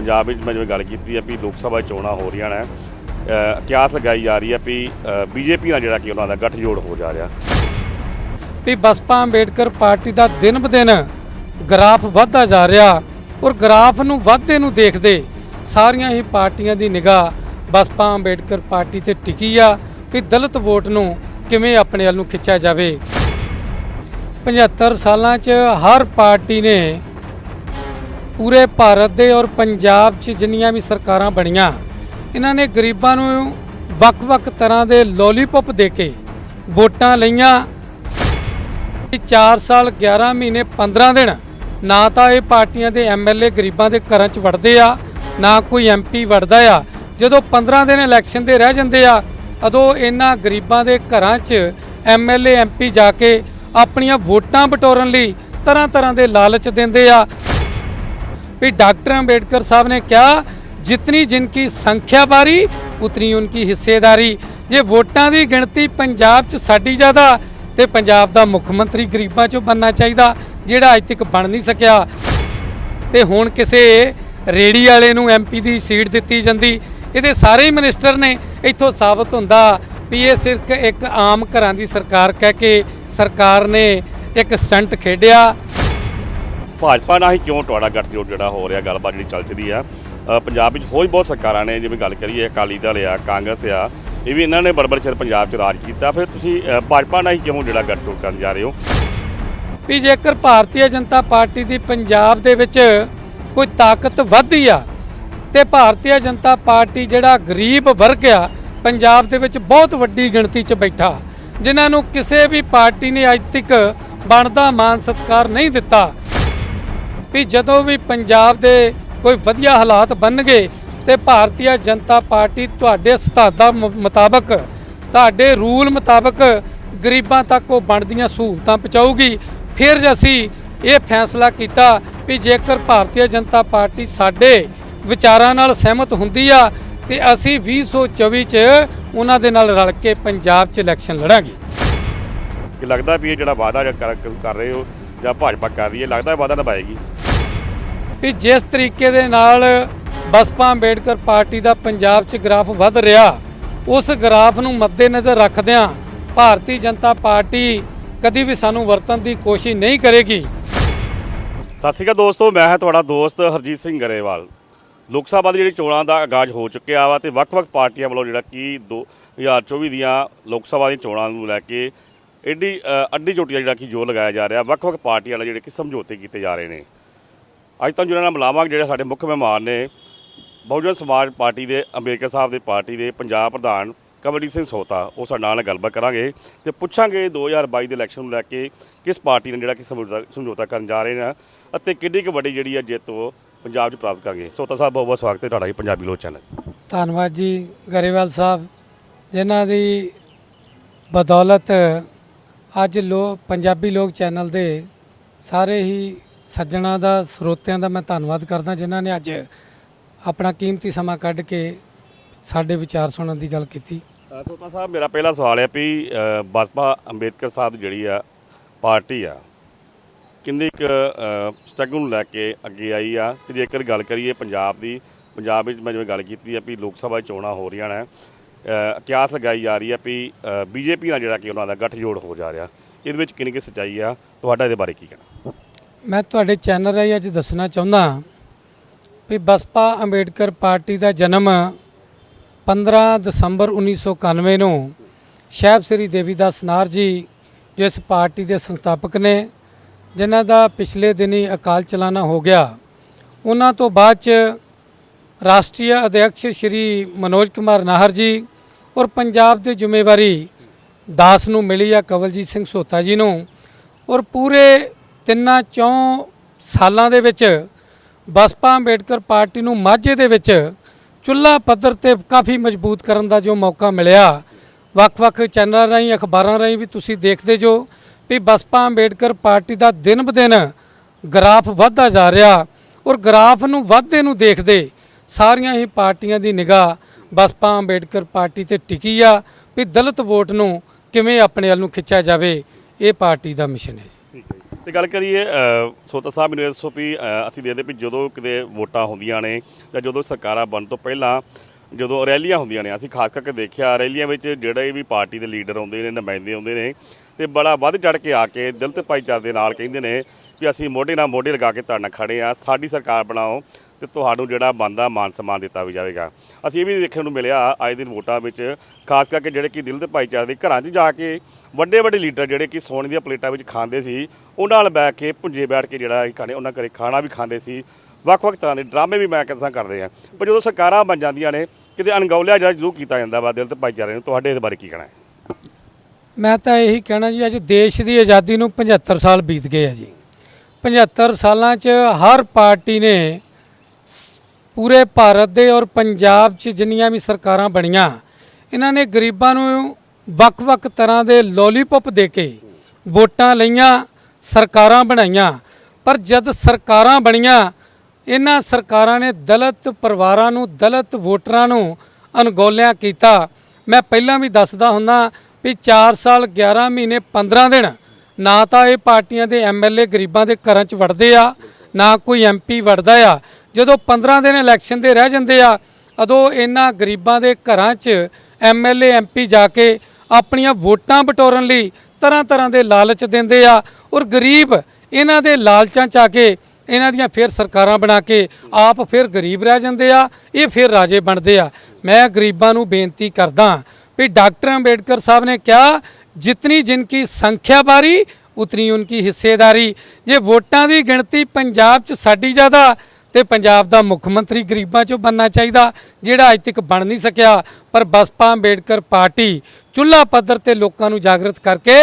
ਪੰਜਾਬ ਵਿੱਚ ਮੈਂ ਜਿਵੇਂ ਗੱਲ ਕੀਤੀ ਹੈ ਵੀ ਲੋਕ ਸਭਾ ਚੋਣਾਂ ਹੋ ਰਹੀਆਂ ਨੇ ਅ, ਕਿਆਸ ਲਗਾਈ ਜਾ ਰਹੀ ਹੈ ਵੀ ਬੀਜੇਪੀ ਨਾਲ ਜਿਹੜਾ ਕਿ ਉਹਨਾਂ ਦਾ ਗੱਠਜੋੜ ਹੋ ਜਾ ਰਿਹਾ। ਵੀ ਬਸਪਾ ਅੰਬੇਡਕਰ ਪਾਰਟੀ ਦਾ ਦਿਨ ਬ ਦਿਨ ਗ੍ਰਾਫ ਵੱਧਦਾ ਜਾ ਰਿਹਾ ਔਰ ਗ੍ਰਾਫ ਨੂੰ ਵੱਧਦੇ ਨੂੰ ਦੇਖਦੇ ਸਾਰੀਆਂ ਹੀ ਪਾਰਟੀਆਂ ਦੀ ਨਿਗਾਹ ਬਸਪਾ ਅੰਬੇਡਕਰ ਪਾਰਟੀ ਤੇ ਟਿਕੀ ਆ ਵੀ ਦਲਿਤ ਵੋਟ ਨੂੰ ਕਿਵੇਂ ਆਪਣੇ ਵੱਲ ਨੂੰ ਖਿੱਚਿਆ ਜਾਵੇ। 75 ਸਾਲਾਂ 'ਚ ਹਰ ਪਾਰਟੀ ਨੇ ਪੂਰੇ ਭਾਰਤ ਦੇ ਔਰ ਪੰਜਾਬ 'ਚ ਜਿੰਨੀਆਂ ਵੀ ਸਰਕਾਰਾਂ ਬਣੀਆਂ, ਇਹਨਾਂ ਨੇ ਗਰੀਬਾਂ ਨੂੰ ਵੱਖ-ਵੱਖ ਤਰ੍ਹਾਂ ਦੇ ਲੋਲੀਪੌਪ ਦੇ ਕੇ ਵੋਟਾਂ ਲਈਆਂ। 4 ਸਾਲ 11 ਮਹੀਨੇ 15 ਦਿਨ ਨਾ ਤਾਂ ਇਹ ਪਾਰਟੀਆਂ ਦੇ ਐਮਐਲਏ ਗਰੀਬਾਂ ਦੇ ਘਰਾਂ 'ਚ ਵੜਦੇ ਆ, ਨਾ ਕੋਈ ਐਮਪੀ ਵੜਦਾ ਆ। ਜਦੋਂ 15 ਦਿਨ ਇਲੈਕਸ਼ਨ ਦੇ ਰਹਿ ਜਾਂਦੇ ਆ, ਉਦੋਂ ਇਹਨਾਂ ਗਰੀਬਾਂ ਦੇ ਘਰਾਂ 'ਚ ਐਮਐਲਏ ਐਮਪੀ ਜਾ ਕੇ ਆਪਣੀਆਂ ਵੋਟਾਂ ਬਟੋਰਨ ਲਈ ਤਰ੍ਹਾਂ ਤਰ੍ਹਾਂ ਦੇ ਲਾਲਚ ਦਿੰਦੇ ਆ। भी डॉक्टर अंबेडकर साहब ने क्या जितनी जिनकी संख्या बारी उतनी उनकी हिस्सेदारी ਜੇ ਵੋਟਾਂ ਦੀ ਗਿਣਤੀ ਪੰਜਾਬ 'ਚ ਸਾਡੀ ਜ਼ਿਆਦਾ ਤੇ ਪੰਜਾਬ ਦਾ ਮੁੱਖ ਮੰਤਰੀ ਗਰੀਬਾਂ 'ਚੋਂ ਬਣਨਾ ਚਾਹੀਦਾ ਜਿਹੜਾ ਅੱਜ ਤੱਕ ਬਣ ਨਹੀਂ ਸਕਿਆ ਤੇ ਹੁਣ ਕਿਸੇ ਰੇੜੀ ਵਾਲੇ ਨੂੰ ਐਮਪੀ ਦੀ ਸੀਟ ਦਿੱਤੀ ਜਾਂਦੀ ਇਹਦੇ ਸਾਰੇ ਹੀ ਮਿਨਿਸਟਰ ਨੇ ਇੱਥੋਂ ਸਾਬਤ ਹੁੰਦਾ ਵੀ ਇਹ ਸਿਰਫ ਇੱਕ ਆਮ ਘਰਾਂ ਦੀ ਸਰਕਾਰ ਕਹਿ ਕੇ ਸਰਕਾਰ ਨੇ ਇੱਕ ਸਟੰਟ ਖੇਡਿਆ ਭਾਜਪਾ ਨਾਲ ਹੀ ਕਿਉਂ ਤੁਹਾਡਾ ਗੱਠਜੋੜ ਜਿਹੜਾ ਹੋ ਰਿਹਾ, ਗੱਲਬਾਤ ਜਿਹੜੀ ਚੱਲ ਚਦੀ ਆ। ਪੰਜਾਬ ਵਿੱਚ ਹੋਰ ਬਹੁਤ ਸਰਕਾਰਾਂ ਨੇ, ਜਿਵੇਂ ਗੱਲ ਕਰੀਏ, ਅਕਾਲੀ ਦਲ ਆ, ਕਾਂਗਰਸ ਆ, ਇਹ ਵੀ ਇਹਨਾਂ ਨੇ ਬੜਬੜ ਚਿਰ ਪੰਜਾਬ 'ਚ ਰਾਜ ਕੀਤਾ। ਫਿਰ ਤੁਸੀਂ ਭਾਜਪਾ ਨਾਲ ਹੀ ਕਿਉਂ ਜਿਹੜਾ ਗੱਠਜੋੜ ਕਰਨ ਜਾ ਰਹੇ ਹੋ? ਵੀ ਜੇਕਰ ਭਾਰਤੀ ਜਨਤਾ ਪਾਰਟੀ ਦੀ ਪੰਜਾਬ ਦੇ ਵਿੱਚ ਕੋਈ ਤਾਕਤ ਵੱਧਦੀ ਆ, ਤੇ ਭਾਰਤੀ ਜਨਤਾ ਪਾਰਟੀ ਜਿਹੜਾ ਗਰੀਬ ਵਰਗ ਆ, ਪੰਜਾਬ ਦੇ ਵਿੱਚ ਬਹੁਤ ਵੱਡੀ ਗਿਣਤੀ 'ਚ ਬੈਠਾ, ਜਿਨ੍ਹਾਂ ਨੂੰ ਕਿਸੇ ਵੀ ਪਾਰਟੀ ਨੇ ਅੱਜ ਤੱਕ ਬਣਦਾ ਮਾਨ ਸਤਿਕਾਰ ਨਹੀਂ ਦਿੱਤਾ ਵੀ ਜਦੋਂ ਵੀ ਪੰਜਾਬ ਦੇ ਕੋਈ ਵਧੀਆ ਹਾਲਾਤ ਬਣਨਗੇ ਤੇ ਭਾਰਤੀ ਜਨਤਾ ਪਾਰਟੀ ਤੁਹਾਡੇ ਸਿਧਾਂਤਾਂ ਮੁ- ਮੁਤਾਬਕ, ਤੁਹਾਡੇ ਰੂਲ ਮੁਤਾਬਕ ਗਰੀਬਾਂ ਤੱਕ ਉਹ ਬਣਦੀਆਂ ਸਹੂਲਤਾਂ ਪਹੁੰਚਾਊਗੀ। ਫਿਰ ਅਸੀਂ ਇਹ ਫੈਸਲਾ ਕੀਤਾ ਵੀ ਜੇਕਰ ਭਾਰਤੀ ਜਨਤਾ ਪਾਰਟੀ ਸਾਡੇ ਵਿਚਾਰਾਂ ਨਾਲ ਸਹਿਮਤ ਹੁੰਦੀ ਆ, ਤੇ ਅਸੀਂ 2024 ਚ ਉਹਨਾਂ ਦੇ ਨਾਲ ਰਲ ਕੇ ਪੰਜਾਬ 'ਚ ਇਲੈਕਸ਼ਨ ਲੜਾਂਗੇ। ਲੱਗਦਾ ਵੀ ਇਹ ਜਿਹੜਾ ਵਾਅਦਾ ਕਰ ਰਹੇ ਹੋ ਜਾਂ ਭਾਜਪਾ ਕਰ ਰਹੀ ਹੈ ਲੱਗਦਾ ਇਹ ਵਾਅਦਾ ਨਿਭਾਏਗੀ। ਵੀ ਜਿਸ ਤਰੀਕੇ ਦੇ ਨਾਲ ਬਸਪਾ ਅੰਬੇਡਕਰ ਪਾਰਟੀ ਦਾ ਪੰਜਾਬ 'ਚ ਗ੍ਰਾਫ ਵੱਧ ਰਿਹਾ ਉਸ ਗ੍ਰਾਫ ਨੂੰ ਮੱਦੇਨਜ਼ਰ ਰੱਖਦਿਆਂ ਭਾਰਤੀ ਜਨਤਾ ਪਾਰਟੀ ਕਦੀ ਵੀ ਸਾਨੂੰ ਵਰਤਣ ਦੀ ਕੋਸ਼ਿਸ਼ ਨਹੀਂ ਕਰੇਗੀ। ਸਤਿ ਸ਼੍ਰੀ ਅਕਾਲ ਦੋਸਤੋ ਮੈਂ ਹਾਂ ਤੁਹਾਡਾ ਦੋਸਤ ਹਰਜੀਤ ਸਿੰਘ ਗਰੇਵਾਲ। ਲੋਕ ਸਭਾ ਦੀ ਜਿਹੜੀ ਚੋਣਾਂ ਦਾ ਆਗਾਜ਼ ਹੋ ਚੁੱਕਿਆ ਵਾ ਤੇ ਵੱਖ-ਵੱਖ ਪਾਰਟੀਆਂ ਵੱਲੋਂ ਜਿਹੜਾ ਕਿ 2024 ਦੀਆਂ ਲੋਕ ਸਭਾ ਦੀਆਂ ਚੋਣਾਂ ਨੂੰ ਲੈ ਕੇ ਐਡੀ ਅੱਡੀ ਚੋਟੀ ਦਾ ਜਿਹੜਾ ਕਿ ਜੋ ਲਗਾਇਆ ਜਾ ਰਿਹਾ, ਵੱਖ-ਵੱਖ ਪਾਰਟੀਆਂ ਵਾਲੇ ਜਿਹੜੇ ਕਿ ਸਮਝੌਤੇ ਕੀਤੇ ਜਾ ਰਹੇ ਨੇ। ਅੱਜ ਤਾਂ ਜਿਹਨਾਂ ਨਾਲ ਮਿਲਾਵਾਂਗੇ, ਜਿਹੜੇ ਸਾਡੇ ਮੁੱਖ ਮਹਿਮਾਨ ਨੇ, ਬਹੁਜਨ ਸਮਾਜ ਪਾਰਟੀ ਦੇ, ਅੰਬੇਡਕਰ ਸਾਹਿਬ ਦੇ ਪਾਰਟੀ ਦੇ ਪੰਜਾਬ ਪ੍ਰਧਾਨ ਕਮਲਜੀਤ ਸਿੰਘ ਸੋਤਾ, ਉਹ ਸਾਡੇ ਨਾਲ ਗੱਲਬਾਤ ਕਰਾਂਗੇ ਤੇ ਪੁੱਛਾਂਗੇ 2022 ਦੇ ਇਲੈਕਸ਼ਨ ਨੂੰ ਲੈ ਕੇ ਕਿਸ ਪਾਰਟੀ ਨੇ ਜਿਹੜਾ ਕਿ ਸਮਝੌਤਾ ਸਮਝੌਤਾ ਕਰਨ ਜਾ ਰਹੇ ਨੇ ਅਤੇ ਕਿੰਨੀ ਕੁ ਵੱਡੀ ਜਿਹੜੀ ਹੈ ਜਿੱਤ ਉਹ ਪੰਜਾਬ 'ਚ ਪ੍ਰਾਪਤ ਕਰਾਂਗੇ। ਸੋਤਾ ਸਾਹਿਬ ਬਹੁਤ ਬਹੁਤ ਸਵਾਗਤ ਹੈ ਤੁਹਾਡਾ ਜੀ ਪੰਜਾਬੀ ਲੋਕ ਚੈਨਲ। ਧੰਨਵਾਦ ਜੀ ਗਰੇਵਾਲ ਸਾਹਿਬ, ਜਿਨ੍ਹਾਂ ਦੀ ਬਦੌਲਤ ਅੱਜ ਲੋ ਪੰਜਾਬੀ ਲੋਕ ਚੈਨਲ ਦੇ ਸਾਰੇ ਹੀ ਸੱਜਣਾ ਦਾ, ਸਰੋਤਿਆਂ ਦਾ ਮੈਂ ਧੰਨਵਾਦ ਕਰਦਾ, ਜਿਨ੍ਹਾਂ ਨੇ ਅੱਜ ਆਪਣਾ ਕੀਮਤੀ ਸਮਾਂ ਕੱਢ ਕੇ ਸਾਡੇ ਵਿਚਾਰ ਸੁਣਨ ਦੀ ਗੱਲ ਕੀਤੀ। ਸੋਤਾ ਸਾਹਿਬ, ਮੇਰਾ ਪਹਿਲਾ ਸਵਾਲ ਹੈ ਵੀ ਬਸਪਾ ਅੰਬੇਦਕਰ ਸਾਹਿਬ ਜਿਹੜੀ ਆ ਪਾਰਟੀ ਆ, ਕਿੰਨੀ ਕੁ ਸਟਰਗਲ ਨੂੰ ਲੈ ਕੇ ਅੱਗੇ ਆਈ ਆ? ਤੇ ਜੇਕਰ ਗੱਲ ਕਰੀਏ ਪੰਜਾਬ ਦੀ, ਪੰਜਾਬ ਵਿੱਚ ਮੈਂ ਜਿਵੇਂ ਗੱਲ ਕੀਤੀ ਆ ਵੀ ਲੋਕ ਸਭਾ ਚੋਣਾਂ ਹੋ ਰਹੀਆਂ ਨੇ ਕਿਆਸ ਲਗਾਈ ਜਾ ਰਹੀ ਹੈ ਵੀ ਬੀਜੇਪੀ ਨਾਲ ਜਿਹੜਾ ਕਿ ਉਹਨਾਂ ਦਾ ਗੱਠਜੋੜ ਹੋ ਜਾ ਰਿਹਾ। ਇਹਦੇ ਵਿੱਚ ਕਿੰਨੀ ਕੁ ਸੱਚਾਈ ਆ? ਤੁਹਾਡਾ ਇਹਦੇ ਬਾਰੇ ਕੀ ਕਹਿਣਾ? ਮੈਂ ਤੁਹਾਡੇ ਚੈਨਲ ਰਾਹੀਂ ਅੱਜ ਦੱਸਣਾ ਚਾਹੁੰਦਾ ਵੀ ਬਸਪਾ ਅੰਬੇਡਕਰ ਪਾਰਟੀ ਦਾ ਜਨਮ 15 ਦਸੰਬਰ 1991 ਨੂੰ ਸਾਹਿਬ ਸ੍ਰੀ ਦੇਵੀਦਾਸ ਨਾਰ ਜੀ, ਜੋ ਇਸ ਪਾਰਟੀ ਦੇ ਸੰਸਥਾਪਕ ਨੇ, ਜਿਨ੍ਹਾਂ ਦਾ ਪਿਛਲੇ ਦਿਨੀ ਅਕਾਲ ਚਲਾਣਾ ਹੋ ਗਿਆ, ਉਹਨਾਂ ਤੋਂ ਬਾਅਦ ਚ ਰਾਸ਼ਟਰੀ ਅਧਿਕਸ਼ ਸ਼੍ਰੀ ਮਨੋਜ ਕੁਮਾਰ ਨਾਹਰ ਜੀ ਔਰ ਪੰਜਾਬ ਦੀ ਜ਼ਿੰਮੇਵਾਰੀ ਦਾਸ ਨੂੰ ਮਿਲੀ ਆ ਕਵਲਜੀਤ ਸਿੰਘ ਸੋਤਾ ਜੀ ਨੂੰ। ਔਰ ਪੂਰੇ ਤਿੰਨਾਂ ਚੌਂ ਸਾਲਾਂ ਦੇ ਵਿੱਚ ਬਸਪਾ ਅੰਬੇਡਕਰ ਪਾਰਟੀ ਨੂੰ ਮਾਝੇ ਦੇ ਵਿੱਚ ਚੁੱਲ੍ਹਾ ਪੱਧਰ ਤੇ ਕਾਫੀ ਮਜ਼ਬੂਤ ਕਰਨ ਦਾ ਜੋ ਮੌਕਾ ਮਿਲਿਆ। ਵੱਖ-ਵੱਖ ਚੈਨਲਾਂ ਰਾਹੀਂ, ਅਖਬਾਰਾਂ ਰਾਹੀਂ ਵੀ ਤੁਸੀਂ ਦੇਖਦੇ ਜੋ ਵੀ ਬਸਪਾ ਅੰਬੇਡਕਰ ਪਾਰਟੀ ਦਾ ਦਿਨ ਬ ਦਿਨ ਗ੍ਰਾਫ ਵੱਧਦਾ ਜਾ ਰਿਹਾ ਔਰ ਗ੍ਰਾਫ ਨੂੰ ਵੱਧਦੇ ਨੂੰ ਦੇਖਦੇ ਸਾਰੀਆਂ ਹੀ ਪਾਰਟੀਆਂ ਦੀ ਨਿਗਾਹ ਬਸਪਾ ਅੰਬੇਡਕਰ ਪਾਰਟੀ ਤੇ ਟਿਕੀ ਆ ਵੀ ਦਲਿਤ ਵੋਟ ਨੂੰ ਕਿਵੇਂ ਆਪਣੇ ਵੱਲ ਨੂੰ ਖਿੱਚਿਆ ਜਾਵੇ ਇਹ ਪਾਰਟੀ ਦਾ ਮਿਸ਼ਨ ਹੈ ਠੀਕ ਹੈ ਜੀ। ਤੇ ਗੱਲ ਕਰੀਏ ਅ, ਸੋਤਾ ਸਾਹਿਬ ਮੈਨੂੰ ਇਹ ਦੱਸੋ ਵੀ ਅ, ਅਸੀਂ ਦੇਖਦੇ ਵੀ ਜਦੋਂ ਕਿਤੇ ਵੋਟਾਂ ਹੁੰਦੀਆਂ ਨੇ ਜਾਂ ਜਦੋਂ ਸਰਕਾਰਾਂ ਬਣਨ ਤੋਂ ਪਹਿਲਾਂ ਜਦੋਂ ਰੈਲੀਆਂ ਹੁੰਦੀਆਂ ਨੇ ਅਸੀਂ ਖਾਸ ਕਰਕੇ ਦੇਖਿਆ ਰੈਲੀਆਂ ਵਿੱਚ ਜਿਹੜੇ ਵੀ ਪਾਰਟੀ ਦੇ ਲੀਡਰ ਆਉਂਦੇ ਨੇ ਨੁਮਾਇੰਦੇ ਆਉਂਦੇ ਨੇ ਤੇ ਬੜਾ ਵੱਧ ਚੜ ਕੇ ਆ ਕੇ ਦਿਲ ਤੇ ਭਾਈਚਾਰੇ ਦੇ ਨਾਲ ਕਹਿੰਦੇ ਨੇ ਕਿ ਅਸੀਂ ਮੋਢੇ ਨਾਲ ਮੋਢੇ ਲਗਾ ਕੇ ਤੁਹਾਡੇ ਨਾਲ ਖੜੇ ਆ ਸਾਡੀ ਸਰਕਾਰ ਬਣਾਓ ਤੇ ਤੁਹਾਨੂੰ ਜਿਹੜਾ ਬੰਦਾ ਮਾਨ ਸਨਮਾਨ ਦਿੱਤਾ ਵੀ ਜਾਵੇਗਾ। ਅਸੀਂ ਇਹ ਵੀ ਦੇਖਣ ਨੂੰ ਮਿਲਿਆ, ਅੱਜ ਦਿਨ ਵੋਟਾਂ ਵਿੱਚ, ਖਾਸ ਕਰਕੇ ਜਿਹੜੇ ਕਿ ਦਿਲ ਦੇ ਭਾਈਚਾਰੇ ਦੇ ਘਰਾਂ 'ਚ ਜਾ ਕੇ ਵੱਡੇ ਵੱਡੇ ਲੀਡਰ ਜਿਹੜੇ ਕਿ ਸੋਨੇ ਦੀਆਂ ਪਲੇਟਾਂ ਵਿੱਚ ਖਾਂਦੇ ਸੀ, ਉਹਨਾਂ ਨਾਲ ਬੈਠ ਕੇ ਭੁੰਜੇ ਬੈਠ ਕੇ ਜਿਹੜਾ ਖਾਣੇ, ਉਹਨਾਂ ਘਰੇ ਖਾਣਾ ਵੀ ਖਾਂਦੇ ਸੀ। ਵੱਖ-ਵੱਖ ਤਰ੍ਹਾਂ ਦੇ ਡਰਾਮੇ ਵੀ ਮੈਂ ਕਿਸਾ ਕਰਦੇ ਆ। ਪਰ ਜਦੋਂ ਸਰਕਾਰਾਂ ਬਣ ਜਾਂਦੀਆਂ ਨੇ, ਕਿਤੇ ਅਣਗੌਲਿਆ ਜਿਹੜਾ ਜ਼ਰੂਰ ਕੀਤਾ ਜਾਂਦਾ ਵਾ ਦਿਲ ਤੇ ਭਾਈਚਾਰੇ ਨੂੰ, ਤੁਹਾਡੇ ਇਸ ਬਾਰੇ ਕੀ ਕਹਿਣਾ ਹੈ? ਮੈਂ ਤਾਂ ਇਹੀ ਕਹਿਣਾ ਜੀ, ਅੱਜ ਦੇਸ਼ ਦੀ ਆਜ਼ਾਦੀ ਨੂੰ 75 ਸਾਲ ਬੀਤ ਗਏ ਆ ਜੀ। 75 ਸਾਲਾਂ 'ਚ ਹਰ ਪਾਰਟੀ ਨੇ ਪੂਰੇ ਭਾਰਤ ਦੇ ਔਰ ਪੰਜਾਬ 'ਚ ਜਿੰਨੀਆਂ ਵੀ ਸਰਕਾਰਾਂ ਬਣੀਆਂ, ਇਹਨਾਂ ਨੇ ਗਰੀਬਾਂ ਨੂੰ ਵੱਖ-ਵੱਖ ਤਰ੍ਹਾਂ ਦੇ ਲੋਲੀਪੌਪ ਦੇ ਕੇ ਵੋਟਾਂ ਲਈਆਂ, ਸਰਕਾਰਾਂ ਬਣਾਈਆਂ। ਪਰ ਜਦ ਸਰਕਾਰਾਂ ਬਣੀਆਂ, ਇਹਨਾਂ ਸਰਕਾਰਾਂ ਨੇ ਦਲਿਤ ਪਰਿਵਾਰਾਂ ਨੂੰ, ਦਲਿਤ ਵੋਟਰਾਂ ਨੂੰ ਅਣਗੌਲਿਆ ਕੀਤਾ। ਮੈਂ ਪਹਿਲਾਂ ਵੀ ਦੱਸਦਾ ਹੁੰਦਾ ਵੀ 4 ਸਾਲ 11 ਮਹੀਨੇ 15 ਦਿਨ ਨਾ ਤਾਂ ਇਹ ਪਾਰਟੀਆਂ ਦੇ ਐਮਐਲਏ ਗਰੀਬਾਂ ਦੇ ਘਰਾਂ 'ਚ ਵੜਦੇ ਆ, ਨਾ ਕੋਈ ਐਮਪੀ ਵੜਦਾ ਆ। ਜਦੋਂ 15 ਦਿਨ ਇਲੈਕਸ਼ਨ ਦੇ ਰਹਿ ਜਾਂਦੇ ਆ, ਉਦੋਂ ਇਹਨਾਂ ਗਰੀਬਾਂ ਦੇ ਘਰਾਂ 'ਚ ਐਮਐਲਏ ਐਮਪੀ ਜਾ ਕੇ ਆਪਣੀਆਂ ਵੋਟਾਂ ਬਟੋਰਨ ਲਈ ਤਰ੍ਹਾਂ ਤਰ੍ਹਾਂ ਦੇ ਲਾਲਚ ਦਿੰਦੇ ਆ ਔਰ ਗਰੀਬ ਇਹਨਾਂ ਦੇ ਲਾਲਚਾਂ 'ਚ ਆ ਕੇ ਇਹਨਾਂ ਦੀਆਂ ਫਿਰ ਸਰਕਾਰਾਂ ਬਣਾ ਕੇ ਆਪ ਫਿਰ ਗਰੀਬ ਰਹਿ ਜਾਂਦੇ ਆ, ਇਹ ਫਿਰ ਰਾਜੇ ਬਣਦੇ ਆ। ਮੈਂ ਗਰੀਬਾਂ ਨੂੰ ਬੇਨਤੀ ਕਰਦਾ ਵੀ ਡਾਕਟਰ ਅੰਬੇਡਕਰ ਸਾਹਿਬ ਨੇ ਕਿਹਾ, ਜਿਤਨੀ ਜਿਨਕੀ ਸੰਖਿਆ ਬਾਰੀ ਉਤਨੀ ਉਨਕੀ ਹਿੱਸੇਦਾਰੀ। ਜੇ ਵੋਟਾਂ ਦੀ ਗਿਣਤੀ ਪੰਜਾਬ 'ਚ ਸਾਡੀ ਜ਼ਿਆਦਾ ਤੇ ਪੰਜਾਬ ਦਾ ਮੁੱਖ ਮੰਤਰੀ ਗਰੀਬਾਂ 'ਚੋਂ ਬਣਨਾ ਚਾਹੀਦਾ, ਜਿਹੜਾ ਅੱਜ ਤੱਕ ਬਣ ਨਹੀਂ ਸਕਿਆ। ਪਰ ਬਸਪਾ ਅੰਬੇਡਕਰ ਪਾਰਟੀ ਚੁੱਲ੍ਹਾ ਪੱਧਰ ਤੇ ਲੋਕਾਂ ਨੂੰ ਜਾਗਰਤ ਕਰਕੇ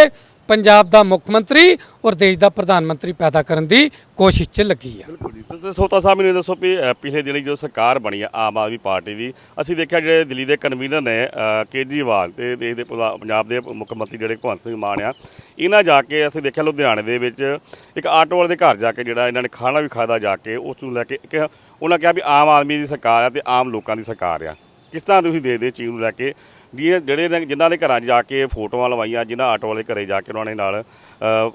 ਪੰਜਾਬ ਦਾ ਮੁੱਖ ਮੰਤਰੀ ਔਰ ਦੇਸ਼ ਦਾ ਪ੍ਰਧਾਨ ਮੰਤਰੀ ਪੈਦਾ ਕਰਨ ਦੀ ਕੋਸ਼ਿਸ਼ 'ਚ ਲੱਗੀ ਆ। ਬਿਲਕੁਲ ਜੀ। ਤੁਸੀਂ ਸੋਤਾ ਸਾਹਿਬ ਮੈਨੂੰ ਇਹ ਦੱਸੋ ਵੀ ਅ, ਪਿਛਲੇ ਦਿਨੀ ਜਦੋਂ ਸਰਕਾਰ ਬਣੀ ਆ ਆਮ ਆਦਮੀ ਪਾਰਟੀ ਦੀ ਅਸੀਂ ਦੇਖਿਆ ਜਿਹੜੇ ਦਿੱਲੀ ਦੇ ਕਨਵੀਨਰ ਨੇ ਅ, ਕੇਜਰੀਵਾਲ ਤੇ ਦੇਸ਼ ਦੇ ਪੁਲਾ- ਪੰਜਾਬ ਦੇ ਮੁੱਖ ਮੰਤਰੀ ਜਿਹੜੇ ਭਗਵੰਤ ਸਿੰਘ ਮਾਨ ਆ ਇਹਨਾਂ ਜਾ ਕੇ ਅਸੀਂ ਦੇਖਿਆ ਲੁਧਿਆਣੇ ਦੇ ਵਿੱਚ ਇੱਕ ਆਟੋ ਵਾਲੇ ਦੇ ਘਰ ਜਾ ਕੇ ਜਿਹੜਾ ਇਹਨਾਂ ਨੇ ਖਾਣਾ ਵੀ ਖਾਦਾ ਜਾ ਕੇ ਉਸ ਨੂੰ ਲੈ ਕੇ ਇੱਕ ਉਹਨਾਂ ਕਿਹਾ ਵੀ ਆਮ ਆਦਮੀ ਦੀ ਸਰਕਾਰ ਆ ਤੇ ਆਮ ਲੋਕਾਂ ਦੀ ਸਰਕਾਰ ਆ। ਕਿਸ ਤਰ੍ਹਾਂ ਤੁਸੀਂ ਦੇਖਦੇ ਚੀਜ਼ ਨੂੰ ਲੈ ਕੇ? ਵੀ ਇਹ ਜਿਹੜੇ ਨੇ ਜਿਨ੍ਹਾਂ ਦੇ ਘਰਾਂ 'ਚ ਜਾ ਕੇ ਫੋਟੋਆਂ ਲਵਾਈਆਂ ਜਿਨ੍ਹਾਂ ਆਟੋ ਵਾਲੇ ਘਰੇ ਜਾ ਕੇ ਉਹਨਾਂ ਨੇ ਨਾਲ ਅ,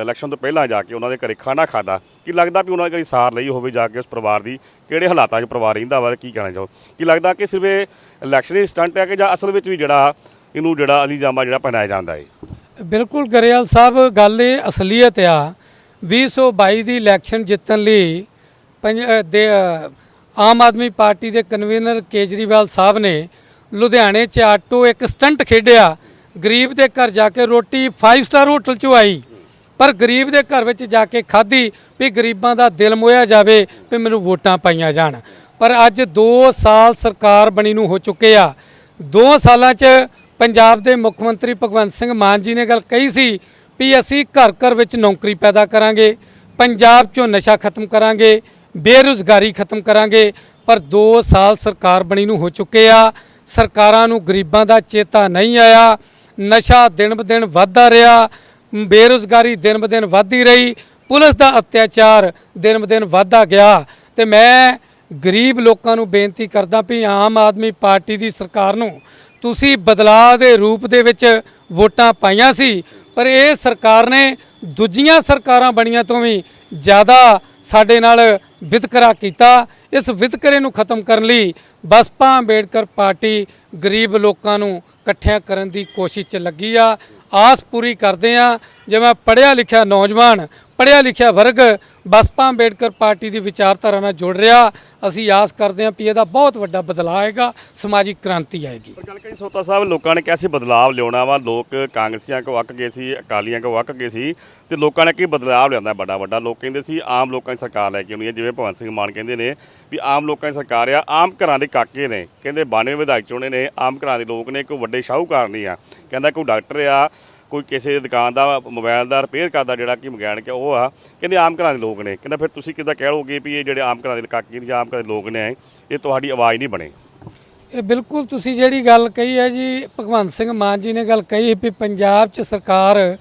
ਇਲੈਕਸ਼ਨ ਤੋਂ ਪਹਿਲਾਂ ਜਾ ਕੇ ਉਹਨਾਂ ਦੇ ਘਰੇ ਖਾਣਾ ਖਾਦਾ ਕੀ ਲੱਗਦਾ ਵੀ ਉਹਨਾਂ ਨੇ ਕਦੀ ਸਾਰ ਲਈ ਹੋਵੇ ਜਾ ਕੇ ਉਸ ਪਰਿਵਾਰ ਦੀ ਕਿਹੜੇ ਹਾਲਾਤਾਂ 'ਚ ਪਰਿਵਾਰ ਰਹਿੰਦਾ ਵਾ ਤੇ ਕੀ ਕਹਿਣਾ ਚਾਹੋ? ਕੀ ਲੱਗਦਾ ਕਿ ਸਿਰਫ ਇਹ ਇਲੈਕਸ਼ਨ ਹੀ ਸਟੰਟ ਹੈ ਕਿ ਜਾਂ ਅਸਲ ਵਿੱਚ ਵੀ ਜਿਹੜਾ ਇਹਨੂੰ ਜਿਹੜਾ ਅਲੀ ਜਾਮਾ ਜਿਹੜਾ ਪਹਿਨਾਇਆ ਜਾਂਦਾ ਹੈ? ਬਿਲਕੁਲ ਗਰੇਵਾਲ ਸਾਹਿਬ ਗੱਲ ਇਹ ਅਸਲੀਅਤ ਆ 2022 ਦੀ ਇਲੈਕਸ਼ਨ ਜਿੱਤਣ ਲਈ ਪੰਜ ਅ, ਦੇ ਅ, ਆਮ ਆਦਮੀ ਪਾਰਟੀ ਦੇ ਕਨਵੀਨਰ ਕੇਜਰੀਵਾਲ ਸਾਹਿਬ ਨੇ ਲੁਧਿਆਣੇ 'ਚ ਆਟੋ ਇੱਕ ਸਟੰਟ ਖੇਡਿਆ। ਗਰੀਬ ਦੇ ਘਰ ਜਾ ਕੇ ਰੋਟੀ 5 ਸਟਾਰ ਹੋਟਲ 'ਚੋਂ ਆਈ। ਪਰ ਗਰੀਬ ਦੇ ਘਰ ਵਿੱਚ ਜਾ ਕੇ ਖਾਧੀ ਵੀ ਗਰੀਬਾਂ ਦਾ ਦਿਲ ਮੋਇਆ ਜਾਵੇ ਵੀ ਮੈਨੂੰ ਵੋਟਾਂ ਪਾਈਆਂ ਜਾਣ। ਪਰ ਅੱਜ 2 ਸਾਲ ਸਰਕਾਰ ਬਣੀ ਨੂੰ ਹੋ ਚੁੱਕੇ ਆ। 2 ਸਾਲਾਂ 'ਚ ਪੰਜਾਬ ਦੇ ਮੁੱਖ ਮੰਤਰੀ ਭਗਵੰਤ ਸਿੰਘ ਮਾਨ ਜੀ ਨੇ ਗੱਲ ਕਹੀ ਸੀ ਵੀ ਅਸੀਂ ਘਰ ਘਰ ਵਿੱਚ ਨੌਕਰੀ ਪੈਦਾ ਕਰਾਂਗੇ, ਪੰਜਾਬ 'ਚੋਂ ਨਸ਼ਾ ਖਤਮ ਕਰਾਂਗੇ, ਬੇਰੁਜ਼ਗਾਰੀ ਖਤਮ ਕਰਾਂਗੇ। ਪਰ 2 ਸਾਲ ਸਰਕਾਰ ਬਣੀ ਨੂੰ ਹੋ ਚੁੱਕੇ ਆ। ਸਰਕਾਰਾਂ ਨੂੰ ਗਰੀਬਾਂ ਦਾ ਚੇਤਾ ਨਹੀਂ ਆਇਆ, ਨਸ਼ਾ ਦਿਨ ਬ ਦਿਨ ਵੱਧਦਾ ਰਿਹਾ, ਬੇਰੁਜ਼ਗਾਰੀ ਦਿਨ ਬ ਦਿਨ ਵੱਧਦੀ ਰਹੀ, ਪੁਲਿਸ ਦਾ ਅਤਿਆਚਾਰ ਦਿਨ ਬ ਦਿਨ ਵੱਧਦਾ ਗਿਆ ਤੇ ਮੈਂ ਗਰੀਬ ਲੋਕਾਂ ਨੂੰ ਬੇਨਤੀ ਕਰਦਾ ਵੀ ਆਮ ਆਦਮੀ ਪਾਰਟੀ ਦੀ ਸਰਕਾਰ ਨੂੰ ਤੁਸੀਂ ਬਦਲਾਅ ਦੇ ਰੂਪ ਦੇ ਵਿੱਚ ਵੋਟਾਂ ਪਾਈਆਂ ਸੀ, ਪਰ ਇਹ ਸਰਕਾਰ ਨੇ ਦੂਜੀਆਂ ਸਰਕਾਰਾਂ ਬਣੀਆਂ ਤੋਂ ਵੀ ਜ਼ਿਆਦਾ ਸਾਡੇ ਨਾਲ ਵਿਤਕਰਾ ਕੀਤਾ। ਇਸ ਵਿਤਕਰੇ ਨੂੰ ਖਤਮ ਕਰਨ ਲਈ ਬਸਪਾ ਅੰਬੇਡਕਰ ਪਾਰਟੀ ਗਰੀਬ ਲੋਕਾਂ ਨੂੰ ਇਕੱਠਿਆਂ ਕਰਨ ਦੀ ਕੋਸ਼ਿਸ਼ 'ਚ ਲੱਗੀ ਆ। ਆਸ ਪੂਰੀ ਕਰਦੇ ਆ। ਜਿਵੇਂ ਪੜ੍ਹਿਆ ਲਿਖਿਆ ਨੌਜਵਾਨ ਪੜ੍ਹਿਆ ਲਿਖਿਆ ਵਰਗ ਬਸਪਾ ਅੰਬੇਡਕਰ ਪਾਰਟੀ ਦੀ ਵਿਚਾਰਧਾਰਾ ਨਾਲ ਜੁੜ ਰਿਹਾ। ਅਸੀਂ ਆਸ ਕਰਦੇ ਹਾਂ ਵੀ ਇਹਦਾ ਬਹੁਤ ਵੱਡਾ ਬਦਲਾਅ ਆਏਗਾ, ਸਮਾਜਿਕ ਕ੍ਰਾਂਤੀ ਆਏਗੀ। ਗੱਲ ਕਰੀ ਸੋਤਾ ਸਾਹਿਬ, ਲੋਕਾਂ ਨੇ ਕਿਹਾ ਸੀ ਬਦਲਾਵ ਲਿਆਉਣਾ ਵਾ। ਲੋਕ ਕਾਂਗਰਸੀਆਂ ਕੋ ਅੱਕ ਗਏ ਸੀ, ਅਕਾਲੀਆਂ ਕੋ ਅੱਕ ਗਏ ਸੀ ਤੇ ਲੋਕਾਂ ਨੇ ਕੀ ਬਦਲਾਵ ਲਿਆਂਦਾ ਵੱਡਾ ਵੱਡਾ? ਲੋਕ ਕਹਿੰਦੇ ਸੀ ਆਮ ਲੋਕਾਂ ਦੀ ਸਰਕਾਰ ਲੈ ਕੇ ਆਉਣੀ ਹੈ। ਜਿਵੇਂ ਭਗਵੰਤ ਸਿੰਘ ਮਾਨ ਕਹਿੰਦੇ ਨੇ ਵੀ ਆਮ ਲੋਕਾਂ ਦੀ ਸਰਕਾਰ ਆ, ਆਮ ਘਰਾਂ ਦੇ ਕਾਕੇ ਨੇ। ਕਹਿੰਦੇ 92 ਵਿਧਾਇਕ ਚੁਣੇ ਨੇ, ਆਮ ਘਰਾਂ ਦੇ ਲੋਕ ਨੇ। ਕੋਈ ਵੱਡੇ ਸ਼ਾਹੂਕਾਰ ਨਹੀਂ ਆ। ਕਹਿੰਦਾ ਕੋਈ ਡਾਕਟਰ ਆ ਕੋਈ ਕਿਸੇ ਦੁਕਾਨ ਦਾ ਮੋਬਾਈਲ ਦਾ ਰਿਪੇਅਰ ਕਰਦਾ ਜਿਹੜਾ ਕਿ ਮਕੈਨਿਕ ਉਹ ਆ। ਕਹਿੰਦੇ ਆਮ ਘਰਾਂ ਦੇ ਲੋਕ ਨੇ। ਕਹਿੰਦਾ ਫਿਰ ਤੁਸੀਂ ਕਿੱਦਾਂ ਕਹਿ ਲੋਗੇ ਵੀ ਇਹ ਜਿਹੜੇ ਆਮ ਘਰਾਂ ਦੇ ਕਾਕੇ ਜਾਂ ਆਮ ਘਰਾਂ ਦੇ ਲੋਕ ਨੇ, ਇਹ ਤੁਹਾਡੀ ਆਵਾਜ਼ ਨਹੀਂ ਬਣੇ। ਇਹ ਬਿਲਕੁਲ ਤੁਸੀਂ ਜਿਹੜੀ ਗੱਲ ਕਹੀ ਹੈ ਜੀ, ਭਗਵੰਤ ਸਿੰਘ ਮਾਨ ਜੀ ਨੇ ਗੱਲ ਕਹੀ ਵੀ ਪੰਜਾਬ 'ਚ ਸਰਕਾਰ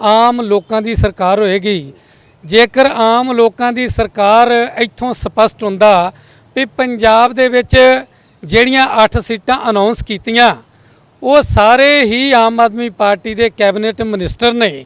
ਆਮ ਲੋਕਾਂ ਦੀ ਸਰਕਾਰ ਹੋਏਗੀ। ਜੇਕਰ ਆਮ ਲੋਕਾਂ ਦੀ ਸਰਕਾਰ ਇੱਥੋਂ ਸਪਸ਼ਟ ਹੁੰਦਾ ਵੀ ਪੰਜਾਬ ਦੇ ਵਿੱਚ ਜਿਹੜੀਆਂ 8 ਸੀਟਾਂ ਅਨਾਉਂਸ ਕੀਤੀਆਂ ਉਹ ਸਾਰੇ ਹੀ ਆਮ ਆਦਮੀ ਪਾਰਟੀ ਦੇ ਕੈਬਨਿਟ ਮਿਨਿਸਟਰ ਨੇ।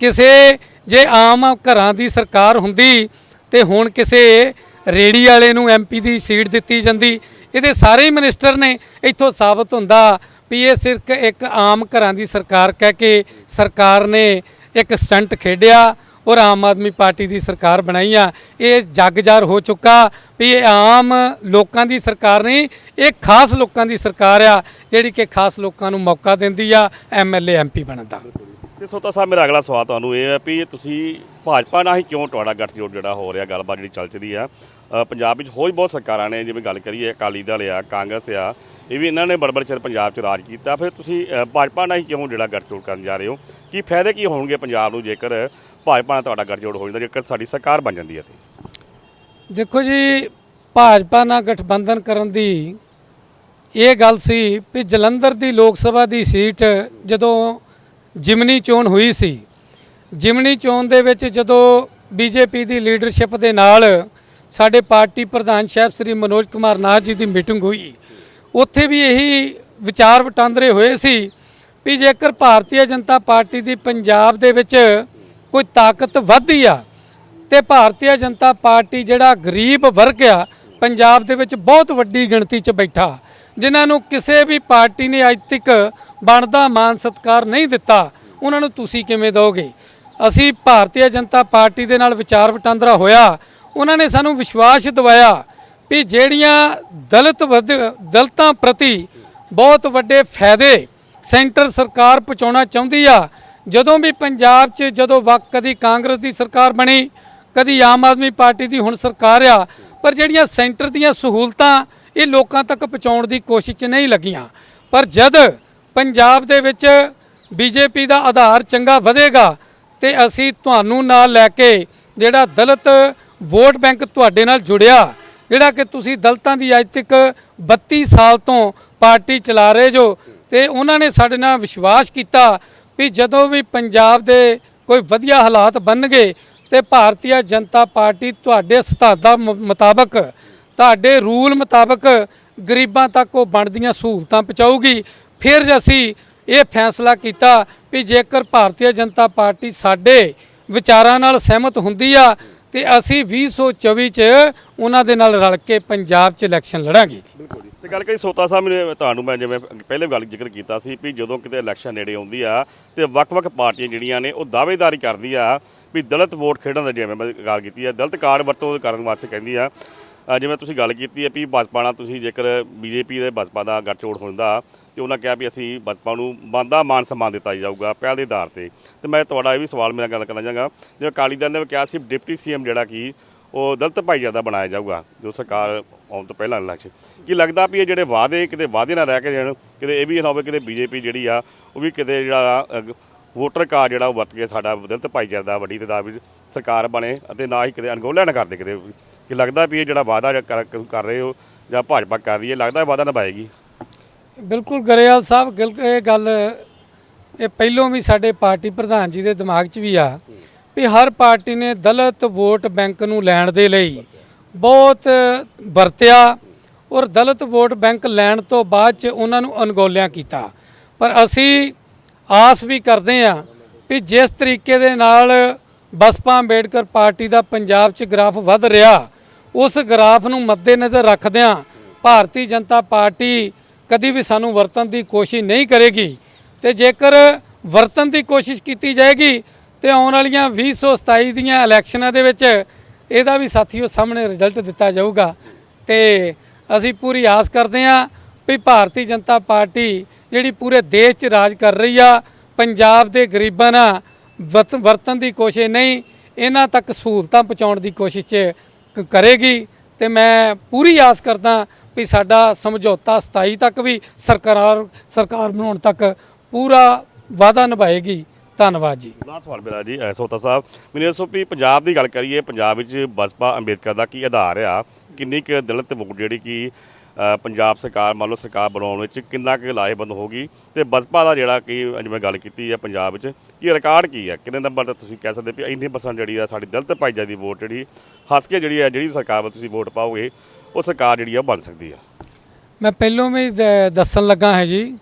ਕਿਸੇ ਜੇ ਆਮ ਘਰਾਂ ਦੀ ਸਰਕਾਰ ਹੁੰਦੀ ਤੇ ਹੁਣ ਕਿਸੇ ਰੇੜੀ ਵਾਲੇ ਨੂੰ ਐਮਪੀ ਦੀ ਸੀਟ ਦਿੱਤੀ ਜਾਂਦੀ, ਇਹਦੇ ਸਾਰੇ ਹੀ ਮਿਨਿਸਟਰ ਨੇ ਇੱਥੋਂ ਸਾਬਤ ਹੁੰਦਾ ਵੀ ਇਹ ਸਿਰਫ ਇੱਕ ਆਮ ਘਰਾਂ ਦੀ ਸਰਕਾਰ ਕਹਿ ਕੇ ਸਰਕਾਰ ਨੇ ਇੱਕ ਸਟੰਟ ਖੇਡਿਆ। ਔਰ ਆਮ ਆਦਮੀ ਪਾਰਟੀ ਦੀ ਸਰਕਾਰ ਬਣਾਈ ਆ। ਇਹ ਜਗਜਾਰ ਹੋ ਚੁੱਕਾ ਵੀ ਇਹ ਆਮ ਲੋਕਾਂ ਦੀ ਸਰਕਾਰ ਨਹੀਂ, ਇਹ ਖਾਸ ਲੋਕਾਂ ਦੀ ਸਰਕਾਰ ਆ, ਜਿਹੜੀ ਕਿ ਖਾਸ ਲੋਕਾਂ ਨੂੰ ਮੌਕਾ ਦਿੰਦੀ ਆ ਐਮਐਲਏ ਐਮਪੀ ਬਣਨ ਦਾ। ਤੇ ਸੋਤਾ ਸਾਹਿਬ ਮੇਰਾ ਅਗਲਾ ਸਵਾਲ ਤੁਹਾਨੂੰ ਇਹ ਹੈ ਵੀ ਤੁਸੀਂ ਭਾਜਪਾ ਨਾਲ ਹੀ ਕਿਉਂ ਤੁਹਾਡਾ ਗੱਠਜੋੜ ਜਿਹੜਾ ਹੋ ਰਿਹਾ, ਗੱਲਬਾਤ ਜਿਹੜੀ ਚੱਲ ਚਲੀ ਆ। ਪੰਜਾਬ ਵਿੱਚ ਹੋਰ ਬਹੁਤ ਸਰਕਾਰਾਂ ਨੇ, ਜਿਵੇਂ ਗੱਲ ਕਰੀਏ ਅਕਾਲੀ ਦਲ ਆ, ਕਾਂਗਰਸ ਆ, ਇਹ ਵੀ ਇਹਨਾਂ ਨੇ ਬੜਬੜ ਚਿਰ ਪੰਜਾਬ 'ਚ ਰਾਜ ਕੀਤਾ। ਫਿਰ ਤੁਸੀਂ ਭਾਜਪਾ ਨਾਲ ਹੀ ਕਿਉਂ ਜਿਹੜਾ ਗੱਠਜੋੜ ਕਰਨ ਜਾ ਰਹੇ ਹੋ? ਕੀ ਫਾਇਦੇ ਕੀ ਹੋਣਗੇ ਪੰਜਾਬ ਨੂੰ ਜੇਕਰ ਭਾਜਪਾ ਨਾਲ ਤੁਹਾਡਾ ਗੱਠਜੋੜ ਹੋ ਜਾਂਦਾ, ਜੇਕਰ ਸਾਡੀ ਸਰਕਾਰ ਬਣ ਜਾਂਦੀ ਹੈ ਤੇ। ਦੇਖੋ ਜੀ, ਭਾਜਪਾ ਨਾਲ ਗਠਬੰਧਨ ਕਰਨ ਦੀ ਇਹ ਗੱਲ ਸੀ ਵੀ ਜਲੰਧਰ ਦੀ ਲੋਕ ਸਭਾ ਦੀ ਸੀਟ ਜਦੋਂ ਜਿਮਨੀ ਚੋਣ ਹੋਈ ਸੀ, ਜਿਮਨੀ ਚੋਣ ਦੇ ਵਿੱਚ ਜਦੋਂ ਬੀਜੇਪੀ ਦੀ ਲੀਡਰਸ਼ਿਪ ਦੇ ਨਾਲ ਸਾਡੇ ਪਾਰਟੀ ਪ੍ਰਧਾਨ ਸਾਹਿਬ ਸ੍ਰੀ ਮਨੋਜ ਕੁਮਾਰ ਨਾਥ ਜੀ ਦੀ ਮੀਟਿੰਗ ਹੋਈ, ਉੱਥੇ ਵੀ ਇਹੀ ਵਿਚਾਰ ਵਟਾਂਦਰੇ ਹੋਏ ਸੀ ਵੀ ਜੇਕਰ ਭਾਰਤੀ ਜਨਤਾ ਪਾਰਟੀ ਦੀ ਪੰਜਾਬ ਦੇ ਵਿੱਚ ਕੋਈ ਤਾਕਤ ਵੱਧਦੀ ਆ। ਤੇ ਭਾਰਤੀ ਜਨਤਾ ਪਾਰਟੀ ਜਿਹੜਾ ਗਰੀਬ ਵਰਗ ਆ, ਪੰਜਾਬ ਦੇ ਵਿੱਚ ਬਹੁਤ ਵੱਡੀ ਗਿਣਤੀ 'ਚ ਬੈਠਾ। ਜਿਨ੍ਹਾਂ ਨੂੰ ਕਿਸੇ ਵੀ ਪਾਰਟੀ ਨੇ ਅੱਜ ਤੱਕ ਬਣਦਾ ਮਾਨ ਸਤਕਾਰ ਨਹੀਂ ਦਿੱਤਾ, ਉਹਨਾਂ ਨੂੰ ਤੁਸੀਂ ਕਿਵੇਂ ਦਿਓਗੇ? ਅਸੀਂ ਭਾਰਤੀ ਜਨਤਾ ਪਾਰਟੀ ਦੇ ਨਾਲ ਵਿਚਾਰ ਵਟਾਂਦਰਾ ਹੋਇਆ। ਉਹਨਾਂ ਨੇ ਸਾਨੂੰ ਵਿਸ਼ਵਾਸ ਦਿਵਾਇਆ ਵੀ ਜਿਹੜੀਆਂ ਦਲਿਤ ਵਧ- ਦਲਿਤਾਂ ਪ੍ਰਤੀ ਬਹੁਤ ਵੱਡੇ ਫਾਇਦੇ ਸੈਂਟਰ ਸਰਕਾਰ ਪਹੁੰਚਾਉਣਾ ਚਾਹੁੰਦੀ ਆ ਜਦੋਂ ਵੀ ਪੰਜਾਬ 'ਚ ਜਦੋਂ ਵਕ ਕਦੀ ਕਾਂਗਰਸ ਦੀ ਸਰਕਾਰ ਬਣੀ, ਕਦੀ ਆਮ ਆਦਮੀ ਪਾਰਟੀ ਦੀ ਹੁਣ ਸਰਕਾਰ ਆ, ਪਰ ਜਿਹੜੀਆਂ ਸੈਂਟਰ ਦੀਆਂ ਸਹੂਲਤਾਂ ਇਹ ਲੋਕਾਂ ਤੱਕ ਪਹੁੰਚਾਉਣ ਦੀ ਕੋਸ਼ਿਸ਼ 'ਚ ਨਹੀਂ ਲੱਗੀਆਂ। ਪਰ ਜਦ ਪੰਜਾਬ ਦੇ ਵਿੱਚ ਬੀਜੇਪੀ ਦਾ ਆਧਾਰ ਚੰਗਾ ਵਧੇਗਾ ਤੇ ਅਸੀਂ ਤੁਹਾਨੂੰ ਨਾਲ ਲੈ ਕੇ ਜਿਹੜਾ ਦਲਿਤ ਵੋਟ ਬੈਂਕ ਤੁਹਾਡੇ ਨਾਲ ਜੁੜਿਆ, ਜਿਹੜਾ ਕਿ ਤੁਸੀਂ ਦਲਤਾਂ ਦੀ ਅੱਜ ਤੱਕ 32 ਸਾਲ ਤੋਂ ਪਾਰਟੀ ਚਲਾ ਰਹੇ ਜੋ, ਤੇ ਉਹਨਾਂ ਨੇ ਸਾਡੇ ਨਾਲ ਵਿਸ਼ਵਾਸ ਕੀਤਾ ਵੀ ਜਦੋਂ ਵੀ ਪੰਜਾਬ ਦੇ ਕੋਈ ਵਧੀਆ ਹਾਲਾਤ ਬਣਨਗੇ ਤੇ ਭਾਰਤੀ ਜਨਤਾ ਪਾਰਟੀ ਤੁਹਾਡੇ ਸਿਧਾਂਤਾਂ ਮ- ਮੁਤਾਬਕ, ਤੁਹਾਡੇ ਰੂਲ ਮੁਤਾਬਕ ਗਰੀਬਾਂ ਤੱਕ ਉਹ ਬਣਦੀਆਂ ਸਹੂਲਤਾਂ ਪਹੁੰਚਾਊਗੀ। ਫਿਰ ਅਸੀਂ ਇਹ ਫੈਸਲਾ ਕੀਤਾ ਵੀ ਜੇਕਰ ਭਾਰਤੀ ਜਨਤਾ ਪਾਰਟੀ ਸਾਡੇ ਵਿਚਾਰਾਂ ਨਾਲ ਸਹਿਮਤ ਹੁੰਦੀ ਆ ਤੇ ਅਸੀਂ 2024 ਚ ਉਹਨਾਂ ਦੇ ਨਾਲ ਰਲ ਕੇ ਪੰਜਾਬ 'ਚ ਇਲੈਕਸ਼ਨ ਲੜਾਂਗੇ ਜੀ। ਬਿਲਕੁਲ ਜੀ। ਤੇ ਗੱਲ ਕਰੀ ਸੋਤਾ ਸਾਹਿਬ ਨੇ ਤੁਹਾਨੂੰ ਮੈਂ ਜਿਵੇਂ ਪਹਿਲੇ ਗੱਲ ਜ਼ਿਕਰ ਕੀਤਾ ਸੀ ਵੀ ਜਦੋਂ ਕਿਤੇ ਇਲੈਕਸ਼ਨ ਨੇੜੇ ਆਉਂਦੀ ਆ ਤੇ ਵੱਖ-ਵੱਖ ਪਾਰਟੀਆਂ ਜਿਹੜੀਆਂ ਨੇ ਉਹ ਦਾਅਵੇਦਾਰੀ ਕਰਦੀ ਆ ਵੀ ਦਲਿਤ ਵੋਟ ਖੇਡਣ ਦਾ ਜਿਵੇਂ ਮੈਂ ਗੱਲ ਕੀਤੀ ਆ, ਦਲਿਤ ਕਾਰਡ ਵਰਤੋਂ ਕਰਨ ਵਾਸਤੇ ਕਹਿੰਦੀ ਆ। ਜਿਵੇਂ ਤੁਸੀਂ ਗੱਲ ਕੀਤੀ ਹੈ ਵੀ ਭਾਜਪਾ ਨਾਲ ਤੁਸੀਂ ਜੇਕਰ ਬੀਜੇਪੀ ਦੇ ਭਾਜਪਾ ਦਾ ਗੱਠਜੋੜ ਹੁੰਦਾ ਤੇ ਉਹਨਾਂ ਕਿਹਾ ਵੀ ਅਸੀਂ ਭਾਜਪਾ ਨੂੰ ਬੰਦਾ ਮਾਨ ਸਨਮਾਨ ਦਿੱਤਾ ਜਾਊਗਾ ਪਹਿਲ ਦੇ ਆਧਾਰ ਤੇ। ਤੇ ਮੈਂ ਤੁਹਾਡਾ ਇਹ ਵੀ ਸਵਾਲ ਮੇਰਾ ਗੱਲ ਕਰਨਾ ਚਾਹਾਂਗਾ, ਜਿਵੇਂ ਅਕਾਲੀ ਦਲ ਨੇ ਕਿਹਾ ਸੀ ਡਿਪਟੀ ਸੀਐਮ ਜਿਹੜਾ ਕੀ ਉਹ ਦਲਿਤ ਭਾਈਚਾਰਾ ਬਣਾਇਆ ਜਾਊਗਾ, ਜੋ ਸਰਕਾਰ ਆਉਣ ਤੋਂ ਪਹਿਲਾਂ ਇਲੈਕਸ਼ਨ। ਕੀ ਲੱਗਦਾ ਵੀ ਇਹ ਜਿਹੜੇ ਵਾਅਦੇ ਕਿਤੇ ਵਾਅਦੇ ਨਾਲ ਰਹਿ ਕੇ ਜਾਣ ਕਿਤੇ ਇਹ ਵੀ ਨਾ ਹੋਵੇ ਕਿਤੇ ਬੀਜੇਪੀ ਜਿਹੜੀ ਆ, ਉਹ ਵੀ ਕਿਤੇ ਜਿਹੜਾ ਵੋਟਰ ਕਾਰਡ ਜਿਹੜਾ ਉਹ ਵਰਤ ਕੇ ਸਾਡਾ ਦਲਤ ਭਾਈਚਾਰਾ ਦਾ ਵੱਡੀ ਤਾਦਾਦ ਵਿੱਚ ਸਰਕਾਰ ਬਣੇ ਅਤੇ ਨਾ ਹੀ ਕਿਤੇ ਅਣਗੌਲਿਆ ਨਾ ਕਰਦੇ ਕਿਤੇ ਕੀ ਲੱਗਦਾ ਵੀ ਇਹ ਜਿਹੜਾ ਵਾਅਦਾ ਕਰ ਰਹੇ ਹੋ ਜਾਂ ਭਾਜਪਾ ਕਰ ਰਹੀ ਹੈ, ਲੱਗਦਾ ਵਾਅਦਾ ਨਿਭਾਏਗੀ? ਬਿਲਕੁਲ ਗਰੇਵਾਲ ਸਾਹਿਬ, ਗਿਲ- ਇਹ ਗੱਲ, ਇਹ ਪਹਿਲੋਂ ਵੀ ਸਾਡੇ ਪਾਰਟੀ ਪ੍ਰਧਾਨ ਜੀ ਦੇ ਦਿਮਾਗ 'ਚ ਵੀ ਆ ਵੀ ਹਰ ਪਾਰਟੀ ਨੇ ਦਲਿਤ ਵੋਟ ਬੈਂਕ ਨੂੰ ਲੈਣ ਦੇ ਲਈ ਬਹੁਤ ਵਰਤਿਆ ਔਰ ਦਲਿਤ ਵੋਟ ਬੈਂਕ ਲੈਣ ਤੋਂ ਬਾਅਦ 'ਚ ਉਹਨਾਂ ਨੂੰ ਅਣਗੌਲਿਆਂ ਕੀਤਾ। ਪਰ ਅਸੀਂ ਆਸ ਵੀ ਕਰਦੇ ਆ ਵੀ ਜਿਸ ਤਰੀਕੇ ਦੇ ਨਾਲ ਬਸਪਾ ਅੰਬੇਡਕਰ ਪਾਰਟੀ ਦਾ ਪੰਜਾਬ 'ਚ ਗ੍ਰਾਫ ਵੱਧ ਰਿਹਾ ਉਸ ਗ੍ਰਾਫ ਨੂੰ ਮੱਦੇਨਜ਼ਰ ਰੱਖਦਿਆਂ ਭਾਰਤੀ ਜਨਤਾ ਪਾਰਟੀ ਕਦੀ ਵੀ ਸਾਨੂੰ ਵਰਤਣ ਦੀ ਕੋਸ਼ਿਸ਼ ਨਹੀਂ ਕਰੇਗੀ ਤੇ ਜੇਕਰ ਵਰਤਣ ਦੀ ਕੋਸ਼ਿਸ਼ ਕੀਤੀ ਜਾਏਗੀ ਤੇ ਆਉਣ ਵਾਲੀਆਂ 2027 ਦੀਆਂ ਇਲੈਕਸ਼ਨਾਂ ਦੇ ਵਿੱਚ ਇਹਦਾ ਵੀ ਸਾਥੀਓ ਸਾਹਮਣੇ ਰਿਜ਼ਲਟ ਦਿੱਤਾ ਜਾਊਗਾ ਤੇ ਅਸੀਂ ਪੂਰੀ ਆਸ ਕਰਦੇ ਹਾਂ ਵੀ ਭਾਰਤੀ ਜਨਤਾ ਪਾਰਟੀ ਜਿਹੜੀ ਪੂਰੇ ਦੇਸ਼ 'ਚ ਰਾਜ ਕਰ ਰਹੀ ਆ, ਪੰਜਾਬ ਦੇ ਗਰੀਬਾਂ ਨਾਲ ਵਰਤ- ਵਰਤਣ ਦੀ ਕੋਸ਼ਿਸ਼ ਨਹੀਂ, ਇਹਨਾਂ ਤੱਕ ਸਹੂਲਤਾਂ ਪਹੁੰਚਾਉਣ ਦੀ ਕੋਸ਼ਿਸ਼ 'ਚ ਕਰੇਗੀ ਤੇ ਮੈਂ ਪੂਰੀ ਆਸ ਕਰਦਾ ਵੀ ਸਾਡਾ ਸਮਝੌਤਾ 27 ਤੱਕ ਵੀ ਸਰਕਾਰ ਸਰਕਾਰ ਬਣਾਉਣ ਤੱਕ ਪੂਰਾ ਵਾਅਦਾ ਨਿਭਾਏਗੀ। ਧੰਨਵਾਦ ਜੀ। ਲਾਸਟ ਸਵਾਲ ਮੇਰਾ ਜੀ ਸੋਤਾ ਸਾਹਿਬ, ਮੈਨੂੰ ਦੱਸੋ ਵੀ ਪੰਜਾਬ ਦੀ ਗੱਲ ਕਰੀਏ, ਪੰਜਾਬ ਵਿੱਚ ਬਸਪਾ ਅੰਬੇਦਕਰ ਦਾ ਕੀ ਆਧਾਰ ਆ? ਕਿੰਨੀ ਕੁ ਦਲਿਤ ਵੋਟ ਜਿਹੜੀ ਕਿ ਪੰਜਾਬ ਸਰਕਾਰ, ਮੰਨ ਲਓ ਸਰਕਾਰ ਬਣਾਉਣ ਵਿੱਚ ਕਿੰਨਾ ਕੁ ਲਾਹੇਬੰਦ ਹੋਗੀ ਤੇ ਬਸਪਾ ਦਾ ਜਿਹੜਾ ਕਿ ਅੱਜ ਮੈਂ ਗੱਲ ਕੀਤੀ ਹੈ ਪੰਜਾਬ ਵਿੱਚ ਕੀ ਰਿਕਾਰਡ ਕੀ ਹੈ? ਕਿੰਨੇ ਨੰਬਰ ਤੇ ਤੁਸੀਂ ਕਹਿ ਸਕਦੇ ਵੀ ਇੰਨੇ ਪਰਸੈਂਟ ਜਿਹੜੀ ਆ ਸਾਡੀ ਦਲਤ ਭਾਈਚਾਰੇ ਦੀ ਵੋਟ ਜਿਹੜੀ ਹੱਸ ਕੇ ਜਿਹੜੀ ਆ, ਜਿਹੜੀ ਸਰਕਾਰ ਵੱਲ ਤੁਸੀਂ ਵੋਟ ਪਾਓਗੇ, ਉਹ ਸਰਕਾਰ ਜਿਹੜੀ ਆ ਉਹ ਬਣ ਸਕਦੀ ਆ। ਮੈਂ ਪਹਿਲੋਂ ਵੀ ਦੱਸਣ ਲੱਗਾ ਹਾਂ ਜੀ,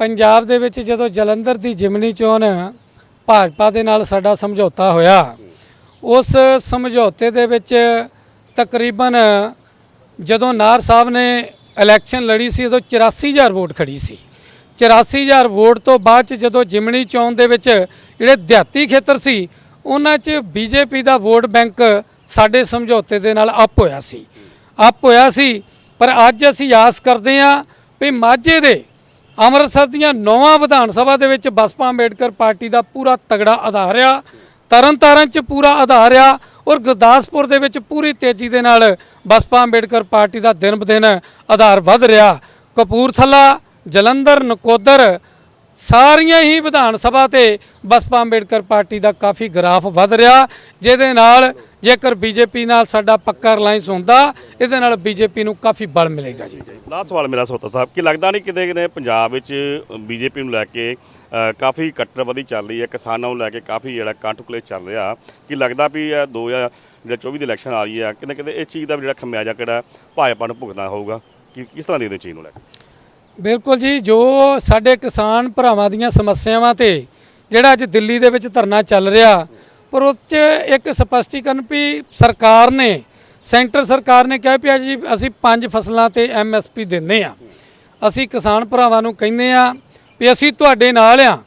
ਪੰਜਾਬ ਦੇ ਵਿੱਚ ਜਦੋਂ ਜਲੰਧਰ ਦੀ ਜਿਮਨੀ ਚੋਣ ਭਾਜਪਾ ਦੇ ਨਾਲ ਸਾਡਾ ਸਮਝੌਤਾ ਹੋਇਆ, ਉਸ ਸਮਝੌਤੇ ਦੇ ਵਿੱਚ ਤਕਰੀਬਨ ਜਦੋਂ ਨਾਰ ਸਾਹਿਬ ਨੇ ਇਲੈਕਸ਼ਨ ਲੜੀ ਸੀ, ਉਦੋਂ 84000 ਵੋਟ ਖੜੀ ਸੀ। 84000 ਵੋਟ ਤੋਂ ਬਾਅਦ ਚ ਜਦੋਂ ਜਿਮਣੀ ਚੌਣ ਦੇ ਵਿੱਚ ਜਿਹੜੇ ਦਿਹਾਤੀ ਖੇਤਰ ਸੀ, ਉਹਨਾਂ 'ਚ ਬੀਜੇਪੀ ਦਾ ਵੋਟ ਬੈਂਕ ਸਾਡੇ ਸਮਝੌਤੇ ਦੇ ਨਾਲ ਅਪ ਹੋਇਆ ਸੀ। ਅਪ ਹੋਇਆ ਸੀ, ਪਰ ਅੱਜ ਅਸੀਂ ਆਸ ਕਰਦੇ ਹਾਂ ਵੀ ਮਾਝੇ ਦੇ ਅੰਮ੍ਰਿਤਸਰ ਦੀਆਂ ਨੌਵਾਂ ਵਿਧਾਨ ਸਭਾ ਦੇ ਵਿੱਚ ਬਸਪਾ ਅੰਬੇਡਕਰ ਪਾਰਟੀ ਦਾ ਪੂਰਾ ਤਗੜਾ ਆਧਾਰ ਆ। ਤਰਨਤਾਰਨ 'ਚ ਪੂਰਾ ਆਧਾਰ ਆ ਔਰ ਗੁਰਦਾਸਪੁਰ ਦੇ ਵਿੱਚ ਪੂਰੀ ਤੇਜ਼ੀ ਦੇ ਨਾਲ ਬਸਪਾ ਅੰਬੇਡਕਰ ਪਾਰਟੀ ਦਾ ਦਿਨ ਬਦਿਨ ਆਧਾਰ ਵੱਧ ਰਿਹਾ। ਕਪੂਰਥਲਾ, ਜਲੰਧਰ, ਨਕੋਦਰ ਸਾਰੀਆਂ ਹੀ ਵਿਧਾਨ ਸਭਾ ਤੇ ਬਸਪਾ ਅੰਬੇਡਕਰ ਪਾਰਟੀ ਦਾ ਕਾਫੀ ਗ੍ਰਾਫ ਵੱਧ ਰਿਹਾ। ਜਿਹਦੇ ਨਾਲ ਜੇਕਰ ਬੀਜੇਪੀ ਨਾਲ ਸਾਡਾ ਪੱਕਾ ਰਿਲਾਇੰਸ ਹੁੰਦਾ, ਇਹਦੇ ਨਾਲ ਬੀਜੇਪੀ ਨੂੰ ਕਾਫੀ ਬਲ ਮਿਲੇਗਾ ਜੀ। ਲਾਸਟ ਸਵਾਲ ਮੇਰਾ ਸੋਤਾ ਸਾਹਿਬ, ਕਿ ਲੱਗਦਾ ਨਹੀਂ ਕਿਤੇ ਕਿਤੇ ਪੰਜਾਬ ਵਿੱਚ ਬੀਜੇਪੀ ਨੂੰ ਲੈ ਕੇ ਕਾਫੀ ਕੱਟੜਵਾਦੀ ਚੱਲ ਰਹੀ ਹੈ, ਕਿਸਾਨਾਂ ਨੂੰ ਲੈ ਕੇ ਕਾਫੀ ਜਿਹੜਾ ਕਾਂਟੂਕਲੇ ਚੱਲ ਰਿਹਾ। ਕਿ ਲੱਗਦਾ ਵੀ ਇਹ 2024 ਦੀ ਇਲੈਕਸ਼ਨ ਆ ਰਹੀ ਹੈ, ਕਿਤੇ ਕਿਤੇ ਇਸ ਚੀਜ਼ ਦਾ ਵੀ ਜਿਹੜਾ ਖਮਿਆਜਾ ਕਿਹੜਾ ਭਾਜਪਾ ਨੂੰ ਭੁਗਤਣਾ ਹੋਊਗਾ? ਕਿ, ਕਿਸ ਤਰ੍ਹਾਂ ਦੇ ਚੀਜ਼ ਨੂੰ ਲੈ ਕੇ? ਬਿਲਕੁਲ ਜੀ, ਜੋ ਸਾਡੇ ਕਿਸਾਨ ਭਰਾਵਾਂ ਦੀਆਂ ਸਮੱਸਿਆਵਾਂ ਤੇ ਜਿਹੜਾ ਅੱਜ ਦਿੱਲੀ ਦੇ ਵਿੱਚ ਧਰਨਾ ਚੱਲ ਰਿਹਾ, ਪਰ ਉਹ 'ਚ ਇੱਕ ਸਪਸ਼ਟੀਕਰਨ ਵੀ ਸਰਕਾਰ ਨੇ, ਸੈਂਟਰ ਸਰਕਾਰ ਨੇ ਕਿਹਾ ਵੀ ਅੱਜ ਅਸੀਂ ਪੰਜ ਫਸਲਾਂ ਤੇ ਐਮਐਸਪੀ ਦਿੰਦੇ ਆ ਅਸੀਂ ਕਿਸਾਨ ਭਰਾਵਾਂ ਨੂੰ ਕਹਿੰਦੇ ਆ ਵੀ ਅਸੀਂ ਤੁਹਾਡੇ ਨਾਲ ਆ।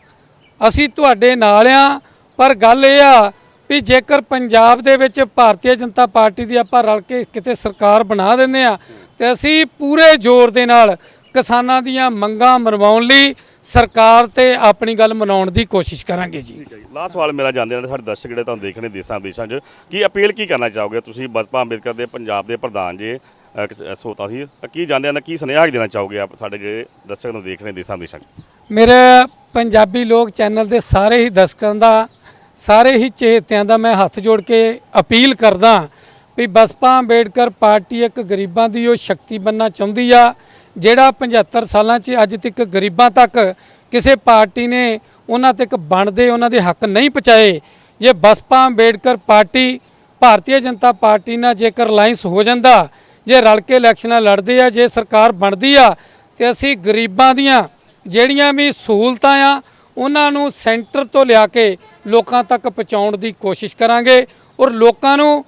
ਅਸੀਂ ਤੁਹਾਡੇ ਨਾਲ ਆ, ਪਰ ਗੱਲ ਇਹ ਆ ਵੀ ਜੇਕਰ ਪੰਜਾਬ ਦੇ ਵਿੱਚ ਭਾਰਤੀ ਜਨਤਾ ਪਾਰਟੀ ਦੀ ਆਪਾਂ ਰਲ ਕੇ ਕਿਤੇ ਸਰਕਾਰ ਬਣਾ ਦਿੰਦੇ ਆ, ਤੇ ਅਸੀਂ ਪੂਰੇ ਜ਼ੋਰ ਦੇ ਨਾਲ ਕਿਸਾਨਾਂ ਦੀਆਂ ਮੰਗਾਂ ਮਰਵਾਉਣ ਲਈ ਸਰਕਾਰ ਤੇ ਆਪਣੀ ਗੱਲ ਮਨਾਉਣ ਦੀ ਕੋਸ਼ਿਸ਼ ਕਰਾਂਗੇ ਜੀ। ਠੀਕ ਲਾਸਟ ਸਵਾਲ ਮੇਰਾ ਜਾਂਦੇ ਨੇ ਸਾਡੇ ਦਰਸ਼ਕ ਜਿਹੜੇ ਤੁਹਾਨੂੰ ਦੇਖ ਰਹੇ ਦੇਸਾਂ ਵਿਦੇਸ਼ਾਂ 'ਚ, ਕੀ ਅਪੀਲ ਕੀ ਕਰਨਾ ਚਾਹੋਗੇ ਤੁਸੀਂ? ਬਸਪਾ ਅੰਬੇਦਕਰ ਦੇ ਪੰਜਾਬ ਦੇ ਪ੍ਰਧਾਨ ਜੇ ਸੋਤਾ ਸੀ ਕੀ ਜਾਂਦੇ ਨੇ ਕੀ ਸੁਨੇਹਾ ਦੇਣਾ ਚਾਹੋਗੇ ਆਪ ਸਾਡੇ ਜਿਹੜੇ ਦਰਸ਼ਕ ਨੂੰ ਦੇਖ ਰਹੇ ਦੇਸਾਂ ਵਿਦੇਸ਼ਾਂ 'ਚ? ਮੇਰੇ ਪੰਜਾਬੀ ਲੋਕ ਚੈਨਲ ਦੇ ਸਾਰੇ ਹੀ ਦਰਸ਼ਕਾਂ ਦਾ, ਸਾਰੇ ਹੀ ਚੇਤਿਆਂ ਦਾ ਮੈਂ ਹੱਥ ਜੋੜ ਕੇ ਅਪੀਲ ਕਰਦਾ ਵੀ ਬਸਪਾ ਅੰਬੇਡਕਰ ਪਾਰਟੀ ਇੱਕ ਗਰੀਬਾਂ ਦੀ ਉਹ ਸ਼ਕਤੀ ਬੰਨਣਾ ਚਾਹੁੰਦੀ ਆ, ਜਿਹੜਾ 75 ਸਾਲਾਂ 'ਚ ਅੱਜ ਤੱਕ ਗਰੀਬਾਂ ਤੱਕ ਕਿਸੇ ਪਾਰਟੀ ਨੇ ਉਹਨਾਂ ਤੱਕ ਬਣਦੇ, ਉਹਨਾਂ ਦੇ ਹੱਕ ਨਹੀਂ ਪਹੁੰਚਾਏ। ਜੇ ਬਸਪਾ ਅੰਬੇਡਕਰ ਪਾਰਟੀ ਭਾਰਤੀ ਜਨਤਾ ਪਾਰਟੀ ਨਾਲ ਜੇਕਰ ਅਲਾਈਅੰਸ ਹੋ ਜਾਂਦਾ, ਜੇ ਰਲ ਕੇ ਇਲੈਕਸ਼ਨਾਂ ਲੜਦੇ ਆ, ਜੇ ਸਰਕਾਰ ਬਣਦੀ ਆ, ਤੇ ਅਸੀਂ ਗਰੀਬਾਂ ਦੀਆਂ ਜਿਹੜੀਆਂ ਵੀ ਸਹੂਲਤਾਂ ਆ, ਉਹਨਾਂ ਨੂੰ ਸੈਂਟਰ ਤੋਂ ਲਿਆ ਕੇ ਲੋਕਾਂ ਤੱਕ ਪਹੁੰਚਾਉਣ ਦੀ ਕੋਸ਼ਿਸ਼ ਕਰਾਂਗੇ ਔਰ ਲੋਕਾਂ ਨੂੰ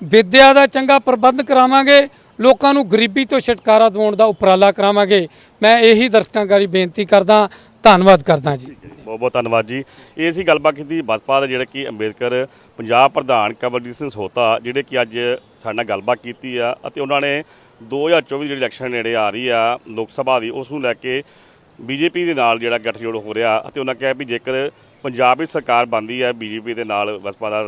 ਵਿੱਦਿਆ ਦਾ ਚੰਗਾ ਪ੍ਰਬੰਧ ਕਰਾਵਾਂਗੇ, ਲੋਕਾਂ ਨੂੰ ਗਰੀਬੀ ਤੋਂ ਛੁਟਕਾਰਾ ਦਿਵਾਉਣ ਦਾ ਉਪਰਾਲਾ ਕਰਾਵਾਂਗੇ। ਮੈਂ ਇਹੀ ਦਰਸ਼ਕਾਂ ਗਾਰੀ ਬੇਨਤੀ ਕਰਦਾ, ਧੰਨਵਾਦ ਕਰਦਾ ਜੀ। ਬਹੁਤ ਬਹੁਤ ਧੰਨਵਾਦ ਜੀ। ਇਹ ਸੀ ਗੱਲਬਾਤ ਕੀਤੀ ਬਸਪਾ ਦੇ ਜਿਹੜੇ ਕਿ ਅੰਬੇਦਕਰ ਪੰਜਾਬ ਪ੍ਰਧਾਨ ਕਵਲਜੀਤ ਸਿੰਘ ਸੋਤਾ, ਜਿਹੜੇ ਕਿ ਅੱਜ ਸਾਡੇ ਨਾਲ ਗੱਲਬਾਤ ਕੀਤੀ ਆ ਅਤੇ ਉਹਨਾਂ ਨੇ 2024 ਜਿਹੜੀ ਇਲੈਕਸ਼ਨ ਨੇੜੇ ਆ ਰਹੀ ਆ ਲੋਕ ਸਭਾ ਦੀ, ਉਸ ਨੂੰ ਲੈ ਕੇ ਬੀਜੇਪੀ ਦੇ ਨਾਲ ਜਿਹੜਾ ਗੱਠਜੋੜ ਹੋ ਰਿਹਾ ਅਤੇ ਉਹਨਾਂ ਕਿਹਾ ਵੀ ਜੇਕਰ ਪੰਜਾਬ ਵਿੱਚ ਸਰਕਾਰ ਬਣਦੀ ਹੈ, ਬੀਜੇਪੀ ਦੇ ਨਾਲ ਬਸਪਾ ਦਾ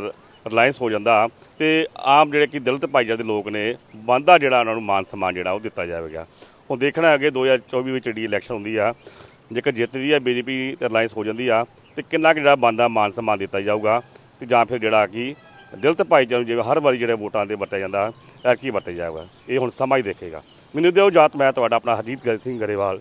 ਰਿਲਾਇੰਸ ਹੋ ਜਾਂਦਾ ਤੇ ਆਮ ਜਿਹੜੇ ਕਿ ਦਲਿਤ ਭਾਈਚਾਰੇ ਦੇ ਲੋਕ ਨੇ ਬੰਦਾ ਜਿਹੜਾ ਉਹਨਾਂ ਨੂੰ ਮਾਨ ਸਨਮਾਨ ਜਿਹੜਾ ਉਹ ਦਿੱਤਾ ਜਾਵੇਗਾ। ਹੁਣ ਦੇਖਣਾ ਹੈ ਅੱਗੇ 2024 ਵਿੱਚ ਜਿਹੜੀ ਇਲੈਕਸ਼ਨ ਹੁੰਦੀ ਆ, ਜੇਕਰ ਜਿੱਤਦੀ ਹੈ ਬੀਜੇਪੀ ਤੇ ਰਿਲਾਇੰਸ ਹੋ ਜਾਂਦੀ ਆ, ਤੇ ਕਿੰਨਾ ਕੁ ਜਿਹੜਾ ਬੰਦਾ ਮਾਨ ਸਨਮਾਨ ਦਿੱਤਾ ਜਾਊਗਾ ਤੇ ਜਾਂ ਫਿਰ ਜਿਹੜਾ ਕਿ ਦਲਿਤ ਭਾਈਚਾਰੇ ਨੂੰ ਜਿਵੇਂ ਹਰ ਵਾਰੀ ਜਿਹੜੇ ਵੋਟਾਂ ਦੇ ਵਰਤਿਆ ਜਾਂਦਾ ਐ ਕੀ ਵਰਤਿਆ ਜਾਊਗਾ। ਇਹ ਹੁਣ ਸਮਾਂ ਹੀ ਦੇਖੇਗਾ। ਮੈਨੂੰ ਦਿਓ ਜਾਤ, ਮੈਂ ਤੁਹਾਡਾ ਆਪਣਾ ਹਰਜੀਤ ਗੱਲ ਸਿੰਘ ਗਰੇਵਾਲ